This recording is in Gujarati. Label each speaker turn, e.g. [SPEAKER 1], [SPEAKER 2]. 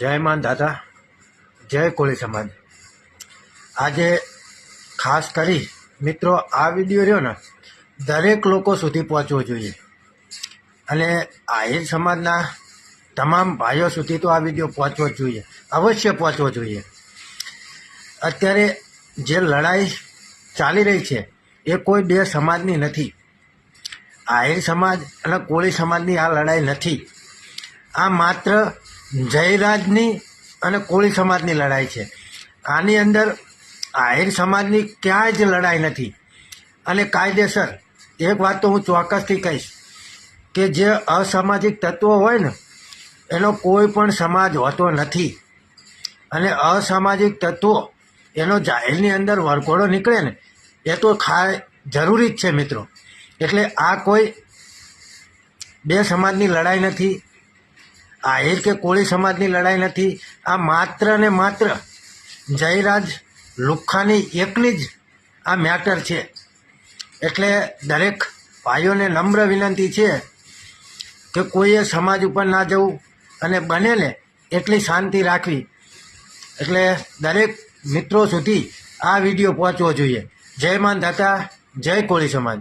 [SPEAKER 1] જય માન દાદા, જય કોળી સમાજ. આજે ખાસ કરી મિત્રો આ વીડિયો રહ્યો ને, દરેક લોકો સુધી પહોંચવો જોઈએ. અને આહિર સમાજના તમામ ભાઈઓ સુધી તો આ વીડિયો પહોંચવો જ જોઈએ, અવશ્ય પહોંચવો જોઈએ. અત્યારે જે લડાઈ ચાલી રહી છે, એ કોઈ બે સમાજની નથી. આહિર સમાજ અને કોળી સમાજની આ લડાઈ નથી. આ માત્ર જયરાજની અને કોળી સમાજની લડાઈ છે. આની અંદર આહિર સમાજની ક્યાંય જ લડાઈ નથી. અને કાયદેસર, એક વાત તો હું ચોક્કસથી કહીશ કે જે અસામાજિક તત્વો હોય ને, એનો કોઈ પણ સમાજ હોતો નથી. અને અસામાજિક તત્વો, એનો જાહેરની અંદર વરઘોડો નીકળે ને, એ તો ખાય, જરૂરી જ છે મિત્રો. એટલે આ કોઈ બે સમાજની લડાઈ નથી આહિર કે કોળી સમાજની લડાઈ નથી, આ માત્ર ને માત્ર જયરાજ લુખ્ખાની એકની જ આ મેટર છે. એટલે દરેક ભાઈઓને નમ્ર વિનંતી છે કે કોઈએ સમાજ ઉપર ના જવું અને બને ને એટલી શાંતિ રાખવી. એટલે દરેક મિત્રો સુધી આ વીડિયો પહોંચવો જોઈએ. જય માન દાતા, જય કોળી સમાજ.